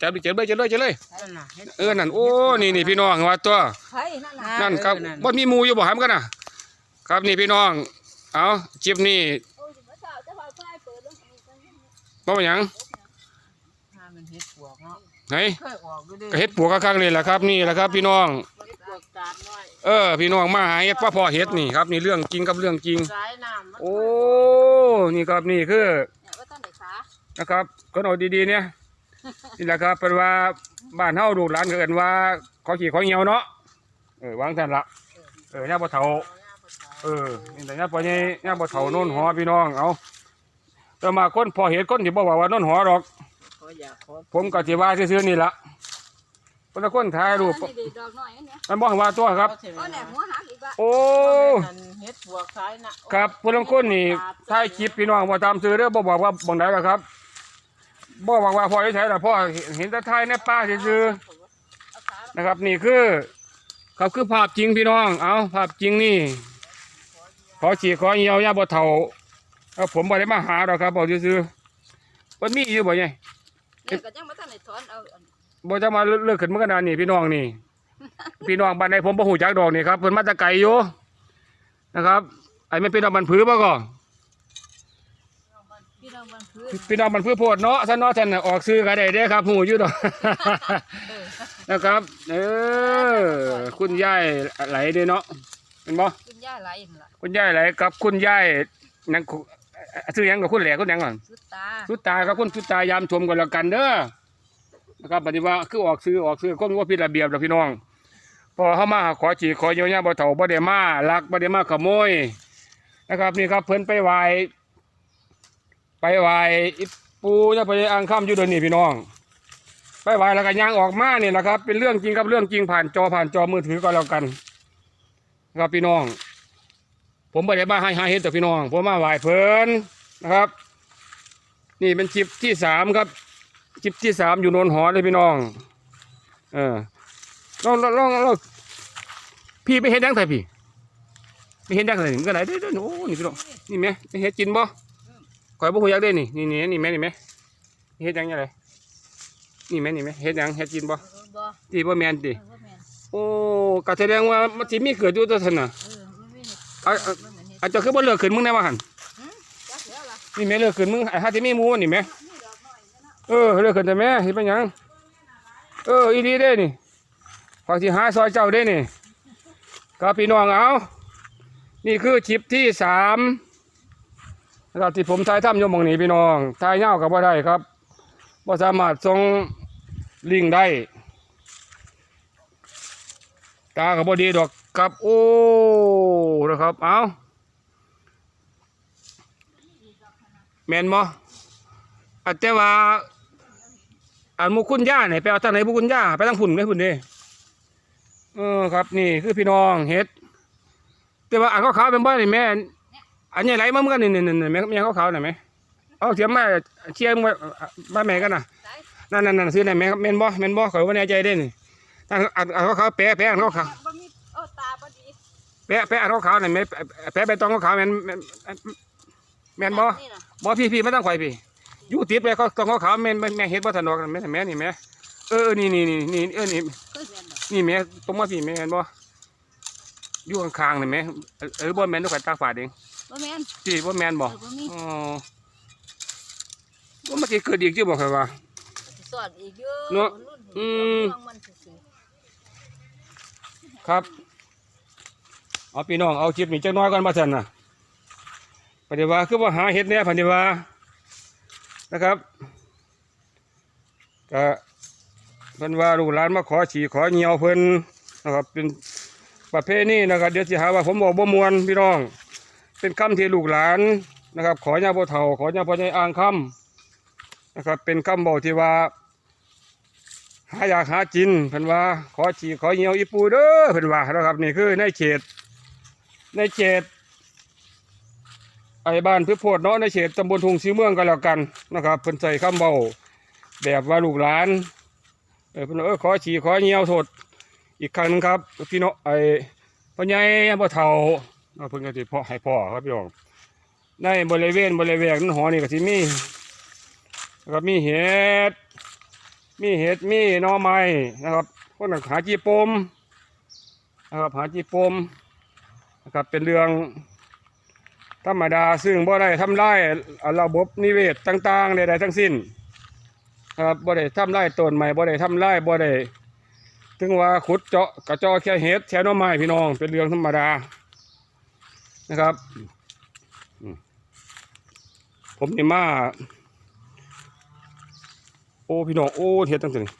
จับดิเจ็บเลยเจ็บเลยเจ็บเลยนั่นน่ะเฮ็ดเออนั่นโอ้นี่นี่พี่น้องว่าตัวไผ่นั่นน่ะนั่นครับเออนั่นบ่มีหมูอยู่บ่หามกันน่ะครับนี่พี่น้องเอาจิบนี่โอ้ยเมื่อเช้าจะพาไฟเปิดลงนี่ก็ยังบ่เป็นหยังถ้ามันเฮ็ดปวกเนาะไหนเคยออกดูดิก็เฮ็ดปลวกข้างๆนี่แหละครับนี่แหละครับ พี่น้องเฮ็ดปวกตาดน้อยเออ พี่น้องมาหาเฮ็ดพ่อพ่อเฮ็ดนี่ครับนี่เรื่องจริงกับเรื่องจริงสายน้ำมันโอ้นี่ครับนี่คือเนี่ยว่าต้นไหนขานะครับคนเอาดีๆเนี่ย นี่แหละครับเป็นว่าบ้านเฮาลูกหลานก็เอิ้นว่าขอขี่ขอเหี่ยวเนาะเออวางท่านละเออย่าบ่เฒ่าเออนี่แต่ย่าปอนี่ย่าบ่เฒ่าโน่นหอพี่น้องเอาแต่มาคนพอเห็นคนที่บ่ว่าว่าโน่นหอดอกขออยากขอผมก็สิว่าซื่อๆนี่ล่ะคนละคนถ่ายรูปอันนี้ดอกน้อยอันเนี้ยมันบ่ว่าตัวครับเสร็จโอ้แล้วเนี่ยหัวหักอีกว่าโอ้นั่นเฮ็ดปวกสายน่ะครับคนละคนนี่ถ่ายคลิปพี่น้องบ่ตามซื้อเด้อบ่บอกว่าบ่งใดล่ะครับ บ่บอกว่าพ่อใช้ล่ะพ่อเห็นแต่ถ่ายในป่าซื่อๆนะครับ นี่คือครับคือภาพจริงพี่น้อง เอาภาพจริงนี่ ขอฉี่ขอเหี่ยวย่าบ่เฒ่าเอาผมบ่ได้มาหาดอกครับบอกซื่อๆมันมีอยู่บ่ไงเนี่ยก็ยังไม่ทันได้ถอนเอาอันบ่จะมาเลิกขึ้นเมื่อกันนะนี่พี่น้องนี่ พี่น้องบ้านใดผมบ่ฮู้จักดอกนี่ครับเพิ่นมาแตะไกลอยู่นะครับไอ้ไม่เป็นดอกมันผือบ่ก็พี่ น้องมันคือพี่น้องมันผือโพดเนาะท่านเนาะท่านน่ะออกซื้อก็ได้เด้ครับฮู้อยู่ดอก นะครับ เออ คุณยายไหลเด้เนาะเห็นบ่คุณย่าไหลนั่นล่ะคุณยายไหลกับคุณยายนั่นคุซื้อหยังกับคุณแหล่คุณหยังก่อน สุดตาสุดตาครับคุณสุดตายามชมกันแล้วกันเด้อนะครับปฏิว่าคือออกซื้อออกซื้อก็มีว่าผิดระเบียบแล้วพี่น้อง พอเข้ามาขอจีขอเยียวยาบ่เฒ่าบ่ได้มาลักบ่ได้มาขโมยนะครับนี่ครับเพิ่นไปไหว ไปไหวอิปูจะไปอ่างค่ำอยู่เดยวนี้พี่น้อง ไปไหวแล้วก็ย่างออกมาเนี่ยนะครับ เป็นเรื่องจริงครับเรื่องจริงผ่านจอผ่านจอมือถือก็แล้วกันนะครับพี่น้อง ผมบ่ได้มาให้หาเห็นแต่พี่น้อง ผมมาไหวเพิ่นนะครับ นี่เป็นชิปที่สามครับชิปที่สามอยู่นนหอเลยพี่น้อง เออลองลองลองพี่ไปเห็นยังไงพี่ไปเห็นยังไงนี่มันก็ไหนเด้อโอ้นี่พี่น้องนี่แม่ไปเห็นจินบ่ ข่อยบ่ฮู้อยากได้นี่นี่นี่นี่แม่นี่แม่เฮ็ดยังไงนี่แม่นี่แม่เฮ็ดยังเฮ็ดจินบ่เออบ่ที่บ่แม่นติเออบ่แม่นโอ้ก็แสดงว่ามันสิมีเกิดอยู่ตัวซั่นน่ะเออมันไม่เห็นเอาเอาบ่แม่นเห็นอาจจะคือบ่เลิกขึ้นมึงแน่ว่าหั่นจักแล้วล่ะนี่แม่เลิกขึ้นมึงไอ้หาที่มีหมูนี่แม่นี่ดอกน้อยนั่นน่ะเออเลิกขึ้นแต่แม่เฮ็ดเป็นหยังเอออีดีเด้นี่ขอสิหาซอยเจ้าเด้นี่ครับพี่น้องเอานี่คือชิปที่สาม นะครับที่ผมถ่ายทำยมองนี้พี่น้องถ่ายเงากับว่าได้ครับว่าสามารถส่งลิงได้ ตากับบดีดอกครับโอ้นะครับเอาแมนบ่อาจจะว่าอันมุคุณย่าเนี่ยไปเอาทางไหนบุคุณย่าไปทางฝุ่นเลยฝุ่นด้เออครับนี่คือพี่น้องเฮ็ด แต่ว่าอันก็ขาวเป็นบ่นี่แม่ อันนี้ไหลมาเหมือนกันนี่นี่นี่แม่แม่ขาวๆน่ะแม่เอาเทียมมาเชียร์มาบ้านแม่กันน่ะได้นั่นนั่นนั่นซื้อไหนแม่แม่นบ่แม่นบ่ข่อยบ่แน่ใจเด้นี่อันอันอันขาวๆแปะแปะอันขาวบ่มีโอ้ตาบ่ดีๆแปะแปะอันขาวๆนี่แม่แปะแปะใบตองขาวๆแม่นแม่นแม่นบ่นี่น่ะบ่พี่พี่ไม่ต้องข่อยพี่อยู่ติดไปเขาตองขาวๆแม่นแม่นแม่เฮ็ดบ่ทันดอกนั่นแม่นแม่นี่แม่เออเออนี่นี่นี่นี่เออนี่เคยแม่นบ่นี่แม่ตรงมาพี่แม่เห็นบ่อยู่ข้างๆนี่แม่เออเออบ่แม่นต้องข่อยตาฝาดเอง บ่แม่นพี่บ่แม่นบ่เออบ่มี อ๋อว่ามันสิเกิดอีกจังบ่ข่อยว่า สิสอนอีกเยอะเนอะรุ่นอืมเรื่องมันซื่อครับ เอาพี่น้องเอาคลิปนี้จักหน้อยก่อนมาซั่นน่ะปฏิว่าคือว่าหาเฮ็ดแหน่ปฏิว่านะครับก็เพิ่นว่าลูกหลานมาขอฉี่ขอเหี่ยวเพิ่นนะครับเป็นประเภทนี้นะครับเดี๋ยวสิหาว่าผมบอกบ่มวนพี่น้อง เป็นคำที่ลูกหลานนะครับ ขอย่าบ่เฒ่า ขอย่าพ่อใหญ่อ่างคำนะครับ เป็นคำบอกที่ว่า หาอยากหากินเพิ่นว่า ขอฉี่ขอเหี่ยวอีปูเด้อเพิ่นว่านะครับนี่คือในเขต ในเขตไอ้บ้านพืชโพดเนาะในเขตตำบลทุงสีเมืองก็แล้วกันนะครับเพิ่นใส่คำเบาแบบว่าลูกหลานเออเพิ่นเออขอฉี่ขอเหี่ยวโทษอีกครั้งนึงครับพี่น้องไอ้พ่อใหญ่บ่เฒ่า เอาเพิ่นก็สิพ่อให้พ่อครับพี่น้องในบริเวณบริเวณนั้นหอนี่ก็สิมีแล้วก็มีเห็ดมีเห็ดมีหน่อไม้นะครับคนหาจีปมนะครับหาจีปมนะครับเป็นเรื่องธรรมดาซึ่งบ่ได้ทำลายระบบนิเวศต่างๆใดๆทั้งสิ้นนะครับบ่ได้ทำลายต้นไม้บ่ได้ทำลายบ่ได้ถึงว่าขุดเจาะกระเจาะแค่เห็ดแค่หน่อไม้พี่น้องเป็นเรื่องธรรมดา นะครับอืมผมนี่มา โอ้พี่น้องโอ้เฮ็ดตั้งแต่นี่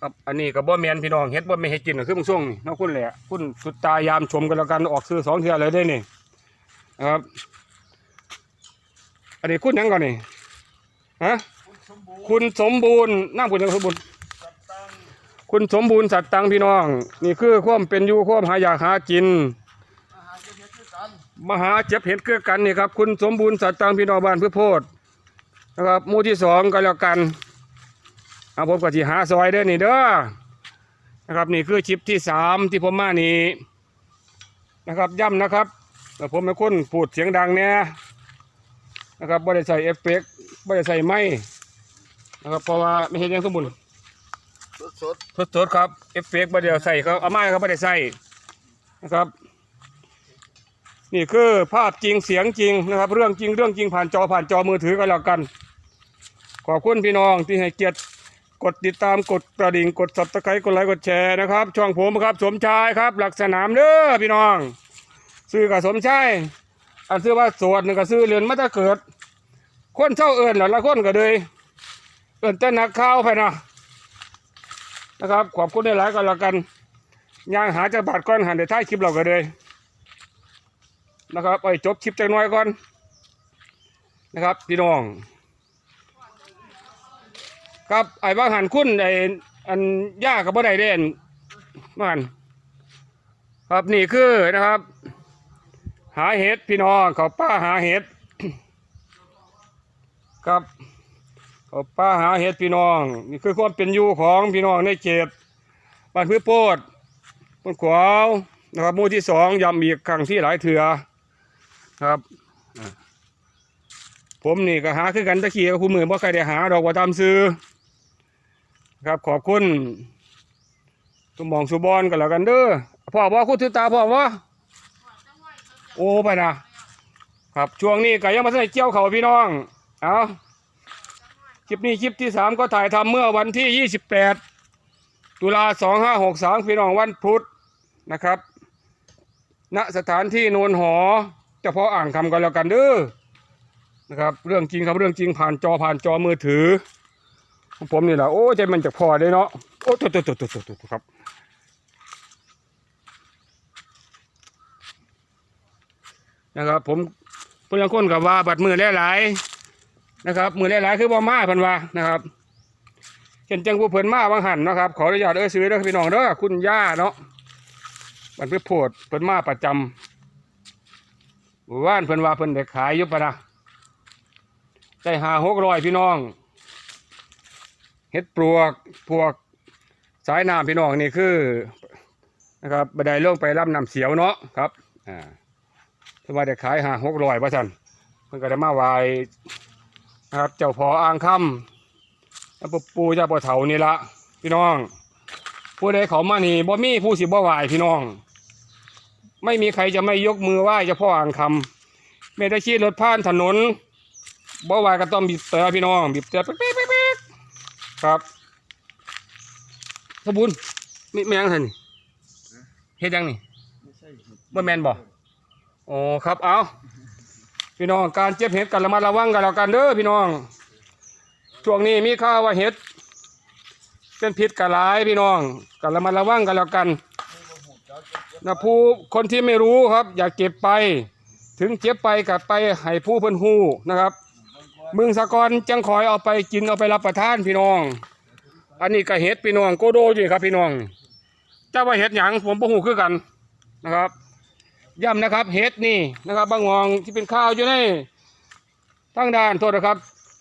ครับอันนี้ก็บ่แมนพี่น้องเฮ็ดบ่แม่นเฮ็ดกินคือมึงส่วงนี่เนาะคุณแหละคุณสุดตายามชมกันแล้วกันออกซื้อสองเทื่อเลยได้นี่นะครับ อันนี้คุณยังก่อนนี่ฮะคุณสมบูรณ์น้ำคุณยังสมบูรณ์คุณสมบูรณ์สัตว์ตังพี่น้อง นี่คือความเป็นอยู่ความหาอยากหากิน มหาเจ็บเห็ดเกื้อกันนี่ครับคุณสมบูรณ์สัตว์ตังพี่น้องบ้านเพื่อโพดนะครับหมู่ที่สองก็แล้วกันเอาผมก็ที่หาซอยเด้อนี่เด้อนะครับนี่คือชิปที่สามที่ผมมานี่นะครับย้ำนะครับแต่ผมเป็นคนพูดเสียงดังเนี่ยนะครับไม่ได้ใส่เอฟเฟกต์ไม่ได้ใส่ไม้นะครับเพราะว่าไม่เห็นยังสมบูรณ์สดสดๆครับเอฟเฟกต์ไม่ได้เอาใส่ครับเอาไม้ครับไม่ได้ใส่นะครับ นี่คือภาพจริงเสียงจริงนะครับ เรื่องจริงเรื่องจริงผ่านจอผ่านจอมือถือก็แล้วกัน ขอบคุณพี่น้องที่ให้เกียรติกดติดตามกดกระดิ่งกดสับตะไคร้กดไลค์กดแชร์นะครับ ช่องผมครับ สมชายครับ หลักสนามเด้อพี่น้อง ซื้อกับสมชายอันซื้อว่าสวดหนึ่งก็ซื้อเรือนมาตะเกิด คนเช่าเอิญหละคนก็เลยเอิญแต่นักข่าวไปนะนะครับ ขอบคุณได้หลายก็แล้วกันย่างหาจะบาดก้อนหันเดี๋ยวท้ายคลิปเราก็เลย นะครับไปจบคลิปจังน้อยก่อนนะครับพี่น้อง ครับไอ้บ้างหันคุณไอ้อันยากับบ่ได้เด่นบางหันครับนี่คือนะครับ หาเห็ดพี่น้องเขาป้าหาเห็ดครับเขาป้าหาเห็ดพี่น้อง นี่คือความเป็นอยู่ของพี่น้องในเขตบ้านพื้นโพดบนขวาวนะครับมู่ที่สองยำอีกครั้งที่หลายเถื่อ ครับผมนี่ก็หาคือกันตะกี้กับคุณมือบ่ใครได้หาดอกว่าตามซื้อ ครับขอบคุณสมองสุบอนกันแล้วกันเด้อพ่อว่าคุณถือตาพ่อว่าโอ้ไปนะครับช่วงนี้ก็ยังมาใส่เจียวเขาพี่น้องเอาคลิปนี้คลิปที่สามก็ถ่ายทำเมื่อวันที่ยี่สิบแปดตุลาสองห้าหกสามพี่น้องวันพุธนะครับ ณสถานที่โนนหอ ฉพาะอ่างคำกันแล้วกันเด้อนะครับ เรื่องจริงครับเรื่องจริงผ่านจอผ่านจอมือถือของผมนี่แหละโอ้ใจมันจะพอได้เนาะโอ้ตัวตัวตัวตัวตัวครับนะครับ ผมเพื่อนคนกับว่าบัดมือหลายๆนะครับ มือหลายๆคือบ่มาพันว่านะครับเห็นจังผู้เพิ่นมาบางหันนะครับ ขออนุญาตเอ้ยซื้อเด้อพี่น้องเด้อคุณย่าเนาะบันเพื่อโพดเพิ่นมาประจำ หมู่บ้านเพิ่นว่าเพิ่นได้ขายอยู่ปะนะได้หาหกร้อยพี่น้องเห็ดปลวกพวกสายน้ำพี่น้องนี่คือนะครับบันไดลงไปรับน้ำเสียวเนาะครับอ่าเพิ่นว่าได้ขายหาหกร้อยว่าซั่นเพิ่นก็ได้มาไหว้นะครับเจ้าพออ่างคำแล้วปูเจ้าปะเถานี่ละพี่น้องผู้ใดเขามานี่บ่มีผู้สิบ่ไหวพี่น้อง ไม่มีใครจะไม่ยกมือไหว้เจ้าพ่ออ่างคำไม่ได้ขี่รถผ่านถนนบ่ไหวก็ต้องบีบแต่พี่น้องบีบแต่เป๊ะๆครับสบูรณ์นี่แมงเห็นนี่เฮ็ดยังนี่ไม่ใช่บ่แมนบ่โอ้ครับเอาพี่น้องการเจ็บเห็ดกันระมัดระวังกันแล้วกันเด้อพี่น้องช่วงนี้มีข่าวว่าเห็ดเป็นพิษกันหลายพี่น้องกันระมัดระวังกันแล้วกัน นะผู้คนที่ไม่รู้ครับ อย่าเก็บไป ถึงเจ็บไปกับไปให้ผู้เพิ่นฮู้นะครับมึงสะกอนจังคอยเอาไปกินเอาไปรับประทานพี่น้อง อันนี้ก็เห็ดพี่น้องโกโดอยู่ครับพี่น้องจ้าว่าเห็ดหยังผมบ่ฮู้คือกันนะครับย้ำนะครับเห็ดนี่นะครับบางงองที่เป็นข้าวอยู่ในทั้งด้านโทษนะครับ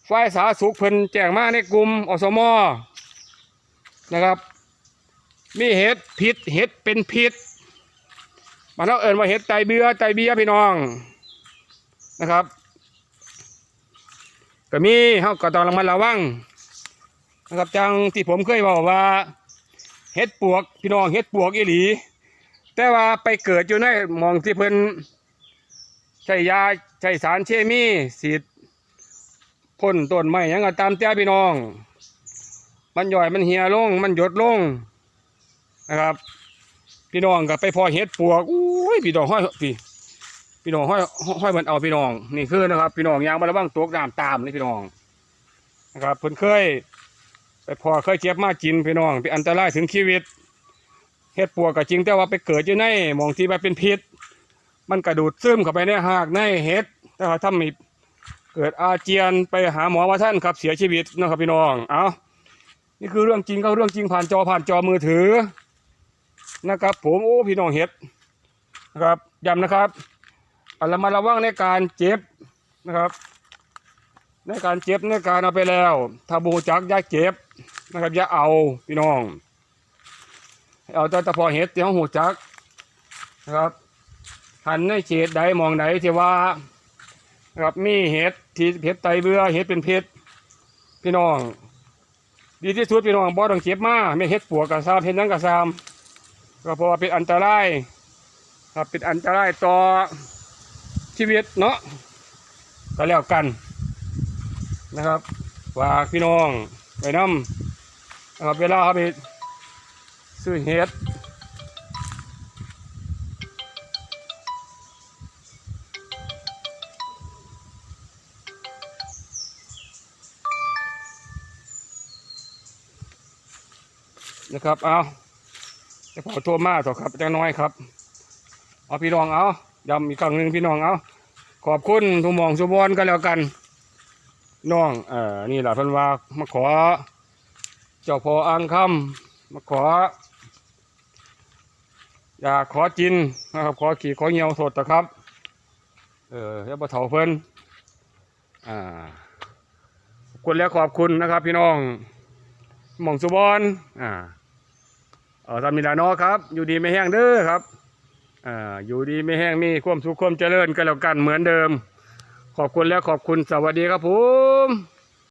ฝ่ายสาสุขเพิ่นแจ้งมาในกลุ่มอสมอนะครับ มีเห็ดพิษเห็ดเป็นพิษมันเราเอิ้นว่าเห็ดไตเบี้ยไตเบี้ยพี่น้องนะครับก็มีเขาก็ต้องระมัดระวังนะครับจังที่ผมเคยบอกว่าเฮ็ดปวกพี่น้องเฮ็ดปวกอีหลี แต่ว่าไปเกิดอยู่ในหมองที่เพิ่นใช้ยาใช้สารเคมีสีดพ่นต้นไม้ยังก็ตามแต่พี่น้อง มันย่อยมันเหี่ยลงมันหยดลง นะครับ พี่น้องก็ไปพอเฮ็ดปวกอุ้ยพี่น้องห้อยพี่พี่น้องห้อยห้อยมันเอาพี่น้องนี่คือนะครับ พี่น้องยางมาระวังตกน้ำตามนี่พี่น้องนะครับเพิ่นเคย ไปพอเคยเจ็บมากินพี่น้องเป็นอันตรายถึงชีวิตเฮ็ดปวกก็จริงแต่ว่าไปเกิดอยู่ในมองที่มันเป็นพิษ มันกระดูดซึมเข้าไปในหากในเฮ็ดแต่ว่าถ้ามีเกิดอาเจียนไปหาหมอว่าท่านครับเสียชีวิตนะครับพี่น้อง เอานี่คือเรื่องจริงก็เรื่องจริงผ่านจอผ่านจอมือถือ นะครับ ผมโอ้พี่น้องเฮ็ดนะครับย้ำนะครับเอาละมาระวังในการเจ็บนะครับ ในการเจ็บในการเอาไปแล้วถ้าบูจักอย่าเจ็บนะครับอย่าเอาพี่น้อง เอาแต่ตะพอเห็ดเตียงหูจักนะครับหันในเขตใดมองไหนที่ว่านะครับมีเห็ดที่เห็ดไตเบื่อเห็ดเป็นเพชรพี่น้อง ดีที่สุดพี่น้องบ่ต้องเจ็บมาไม่เห็ดปวกกระซามเห็ดนั่งกระซาม ก็เพราะว่าเป็นอันตรายครับเป็นอันตรายต่อชีวิตเนาะก็แล้วกันนะครับฝากพี่น้องไปนำนะครับเวลาเขาไปซื้อเห็ดนะครับ เอา จะพอโทรมากต่อครับจังน้อยครับ เอาพี่น้องเอาย้ำอีกครั้งหนึ่งพี่น้องเอาขอบคุณทุกมองสุบอนกันแล้วกันน้องเอ่อนี่แหละพิ่นว่ามาขอ เจ้าพออ่างคำมาขอ อยากขอจินนะครับ ขอขี่ขอเหี่ยวสดนะครับ เออเดี๋ยวบ่เฒ่าเพิ่นอ่าขอบคุณและขอบคุณนะครับ พี่น้องหมองสุบอนอ่า เออทำมีลานอครับ อยู่ดีไม่แห้งเด้อครับอ่าอยู่ดีไม่แห้งมีความสุขความเจริญกันแล้วกันเหมือนเดิม ขอบคุณและขอบคุณสวัสดีครับผม